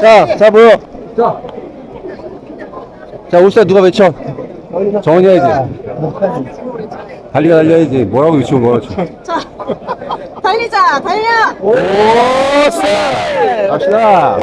자, 자, 보여. 자. 자, 올시다 누가 외쳐? 정원이 해야지. 달리가 달려야지. 뭐라고 외치고 뭐라고 외쳐. 자, 달리자, 달려! 오, 쎄! 갑시다. 어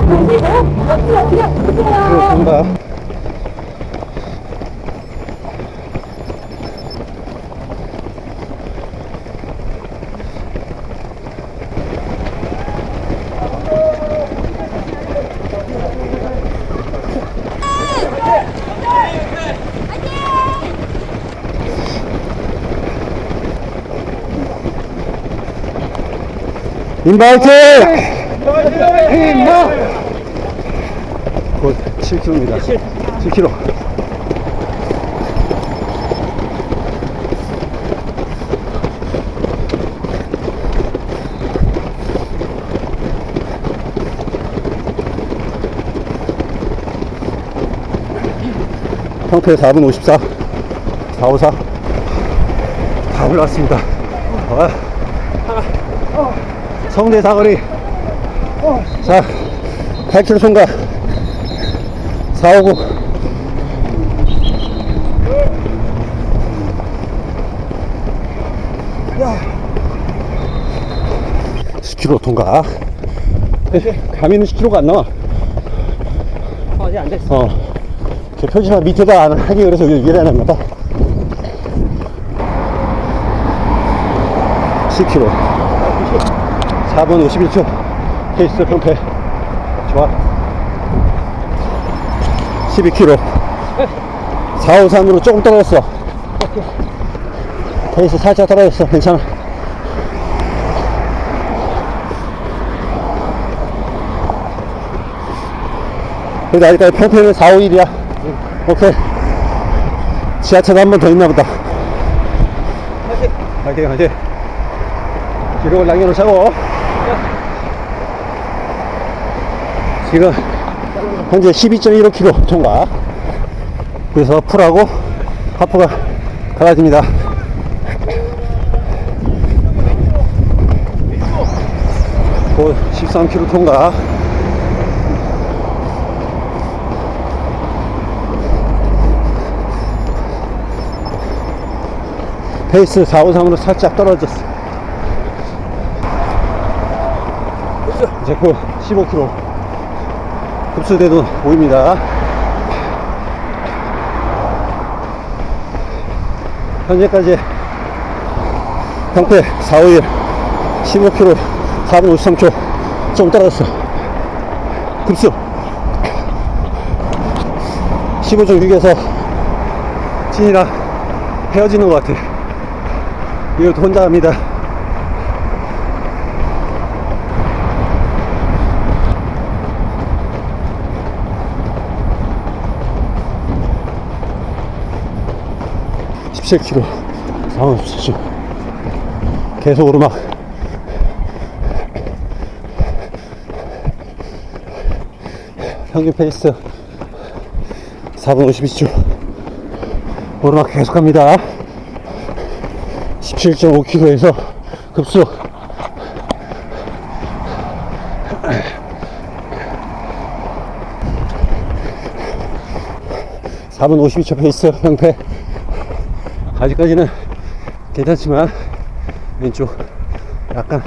지루한 거야, 방금? 그런가? 인바이 트! 곧 7km입니다. 7km. 평택 4분 54, 454. 다 올라왔습니다. 아. 성대 사거리. 자, 8km 통과. 459. 야. 10km 통과. 가면은 10km가 안 나와. 아직 안 됐어. 어. 저 표지판 밑에다 안 하기 그래서 여기 위에 해놨나 봐. 10km. 4분 51초. 페이스 평패. 좋아. 12km. 453으로 조금 떨어졌어. 페이스 살짝 떨어졌어. 괜찮아. 그래도 아직까지 평패는 4, 5, 1이야. 오케이. 지하철 한 번 더 있나 보다. 화이팅, 화이팅. 기록을 남겨놓자고. 지금 현재 12.15km 통과. 그래서 풀하고 하프가 갈라집니다. 곧 13km 통과. 페이스 453으로 살짝 떨어졌어. 이제 그 15km 급수대도 보입니다. 현재까지 평택 451 15km 4분 53초 좀 떨어졌어. 급수 15.6에서 진이랑 헤어지는 것 같아. 이거 혼자 합니다. (17 km) 상황 없으시죠 계속 오르막 평균 페이스 4분 52초 오르막 계속 갑니다 17.5km에서 급수 (4분 52초) 페이스 평패 아직까지는 괜찮지만 왼쪽 약간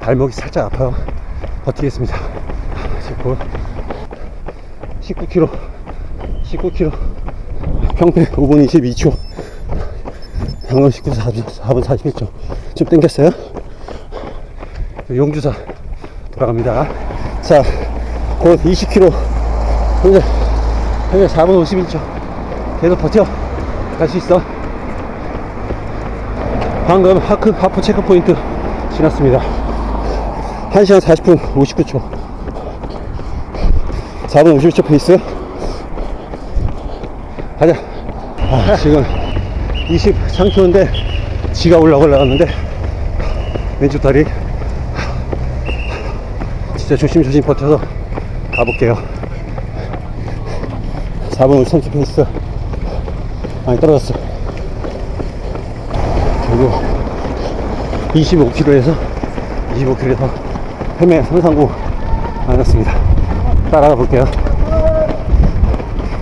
발목이 살짝 아파요 버티겠습니다 지금 19km 19km 평택 5분 22초 방금 19, 4분, 4분 41초 좀 땡겼어요 용주사 돌아갑니다 자 곧 20km. 현재, 현재 4분 51초. 계속 버텨. 갈 수 있어. 방금 하크, 하프 체크포인트 지났습니다. 1시간 40분 59초. 4분 51초 페이스. 가자. 아, 지금 23km인데 지가 올라가 올라갔는데 왼쪽 다리 진짜 조심조심 버텨서 가볼게요 4분 53초 페이스 많이 떨어졌어 그리고 25km에서 25km에서 헤매 상상고 많았습니다. 따라가 볼게요.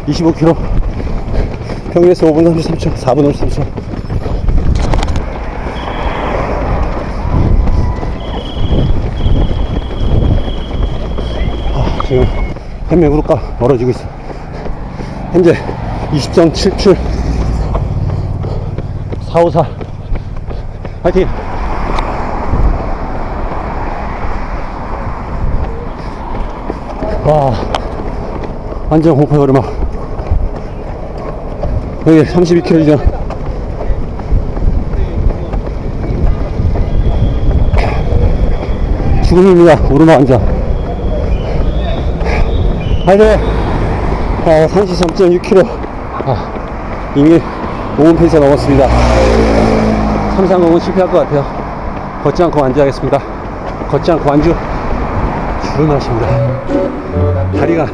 25km 평일에서 5분 33초 4분 53초. 아, 지금 헤매 구루가 멀어지고 있어. 현재 20.77 454 파이팅 와. 완전 공포 오르막 여기 32km이죠 죽음입니다. 오르막 완전 하이드 아, 33.6km 아, 이미 5분 페이스 넘었습니다. 330은 실패할 것 같아요. 걷지 않고 완주하겠습니다. 걷지 않고 완주. 맛입니다 다리가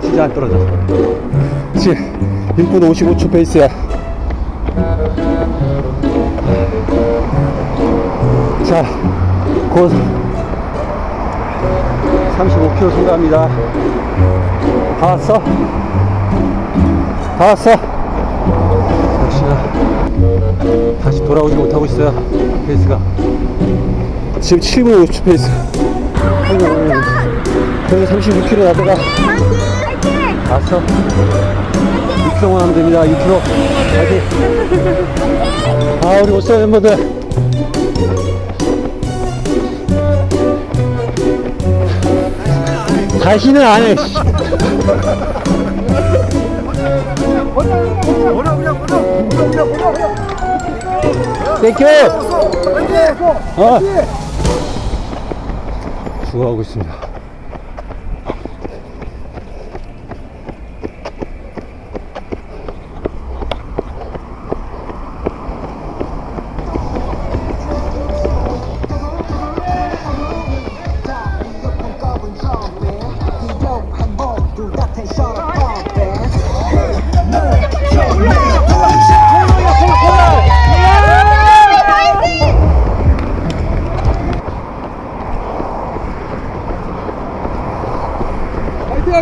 진짜 안 떨어져 지금 1분 55초 페이스야 자, 곧 35km 통과합니다. 다 왔어? 다 왔어? 역시나 다시 돌아오지 못하고 있어요. 페이스가. 지금 7분 50초 페이스. 그 래서 36km 나다가 왔어. 6km만 하면 됩니다. 6km. 파이팅. 아, 우리 오스트라 멤버들. 다시는 안 해. 씨. 땡큐! 어. 죽어가고 있습니다.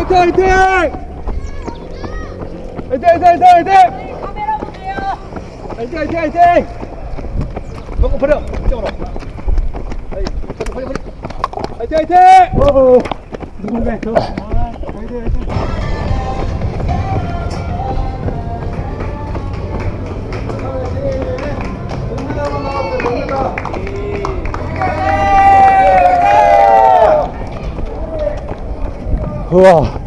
화이팅 화이팅 화이팅! 화이팅 화이팅 화이팅 화이팅! 카메라 보세요. 화이팅 화이팅 화이팅! 먹고 버려 이쪽으로 버려. 화이팅 화이팅! 오, 누군데 저 아, 화이팅 화이팅 우와.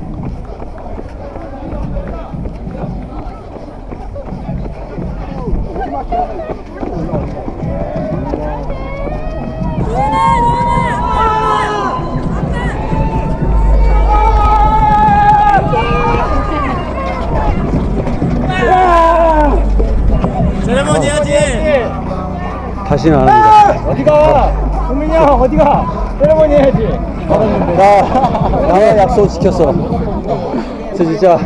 다시는 안 합니다. 어디가 국민이 형 어디가 세레머니 해야지 나, 나와 약속 지켰어. 저 진짜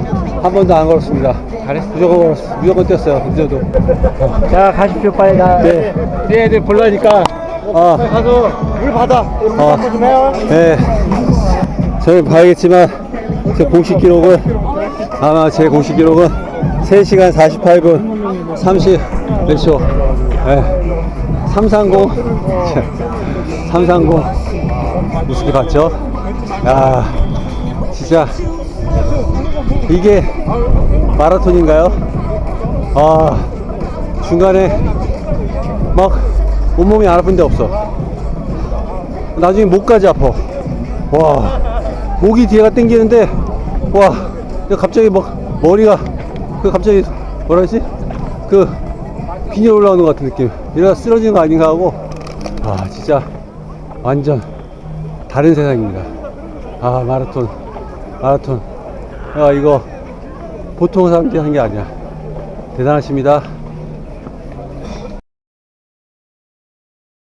한 번도 안 걸었습니다. 잘했어. 무조건 걸었어. 무조건 뛰었어요. 늦어도. 자 가십시오 빨리 가 네. 우리 애들 볼라니까 아, 가서 물 받아 물 어. 받고 좀 해요 네. 저는 봐야겠지만, 제 공식 기록은, 아마 제 공식 기록은 3시간 48분 30몇 초. 네. 330. 330. 우습게 봤죠? 야, 진짜. 이게 마라톤인가요? 아, 중간에 막 온몸이 안 아픈 데 없어. 나중에 목까지 아파. 와, 목이 뒤에가 땡기는데 와 갑자기 막 머리가 그 갑자기 뭐라 하지 그 빈이 올라오는 것 같은 느낌 이러다 쓰러지는 거 아닌가 하고 아 진짜 완전 다른 세상입니다. 아 마라톤 마라톤. 아 이거 보통 사람들이 하는 게 아니야. 대단하십니다